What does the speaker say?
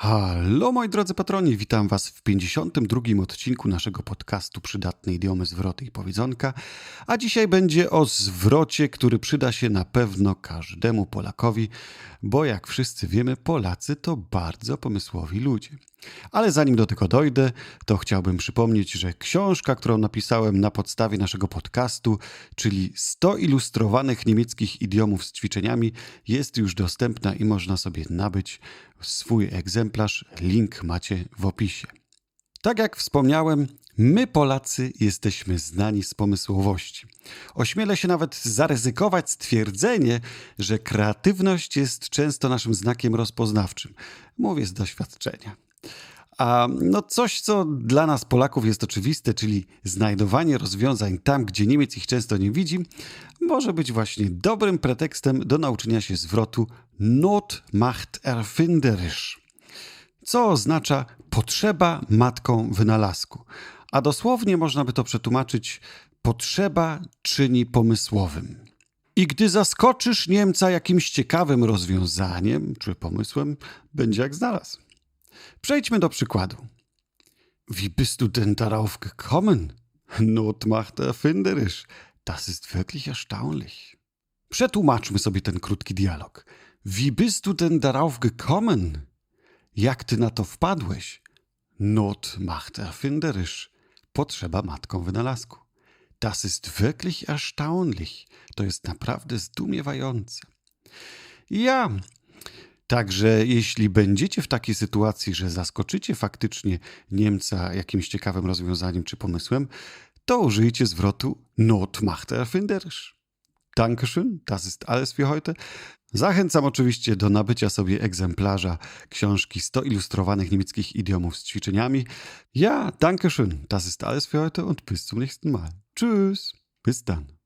Hallo moi drodzy patroni, witam was w 52 odcinku naszego podcastu Przydatne idiomy, zwroty i powiedzonka, a dzisiaj będzie o zwrocie, który przyda się na pewno każdemu Polakowi, bo jak wszyscy wiemy, Polacy to bardzo pomysłowi ludzie. Ale zanim do tego dojdę, to chciałbym przypomnieć, że książka, którą napisałem na podstawie naszego podcastu, czyli 100 ilustrowanych niemieckich idiomów z ćwiczeniami, jest już dostępna i można sobie nabyć swój egzemplarz. Link macie w opisie. Tak jak wspomniałem, my Polacy jesteśmy znani z pomysłowości. Ośmielę się nawet zaryzykować stwierdzenie, że kreatywność jest często naszym znakiem rozpoznawczym. Mówię z doświadczenia. A no coś, co dla nas Polaków jest oczywiste, czyli znajdowanie rozwiązań tam, gdzie Niemiec ich często nie widzi, może być właśnie dobrym pretekstem do nauczenia się zwrotu Not macht erfinderisch, co oznacza potrzeba matką wynalazku. A dosłownie można by to przetłumaczyć potrzeba czyni pomysłowym. I gdy zaskoczysz Niemca jakimś ciekawym rozwiązaniem czy pomysłem, będzie jak znalazł. Przejdźmy do przykładu. Wie bist du denn darauf gekommen? Not macht erfinderisch. Das ist wirklich erstaunlich. Przetłumaczmy sobie ten krótki dialog. Wie bist du denn darauf gekommen? Jak ty na to wpadłeś? Not macht erfinderisch. Potrzeba matką wynalazku. Das ist wirklich erstaunlich. To jest naprawdę zdumiewające. Ja, Także jeśli będziecie w takiej sytuacji, że zaskoczycie faktycznie Niemca jakimś ciekawym rozwiązaniem czy pomysłem, to użyjcie zwrotu Not macht erfinderisch. Dankeschön, das ist alles für heute. Zachęcam oczywiście do nabycia sobie egzemplarza książki 100 ilustrowanych niemieckich idiomów z ćwiczeniami. Ja, Dankeschön, das ist alles für heute und bis zum nächsten Mal. Tschüss, bis dann.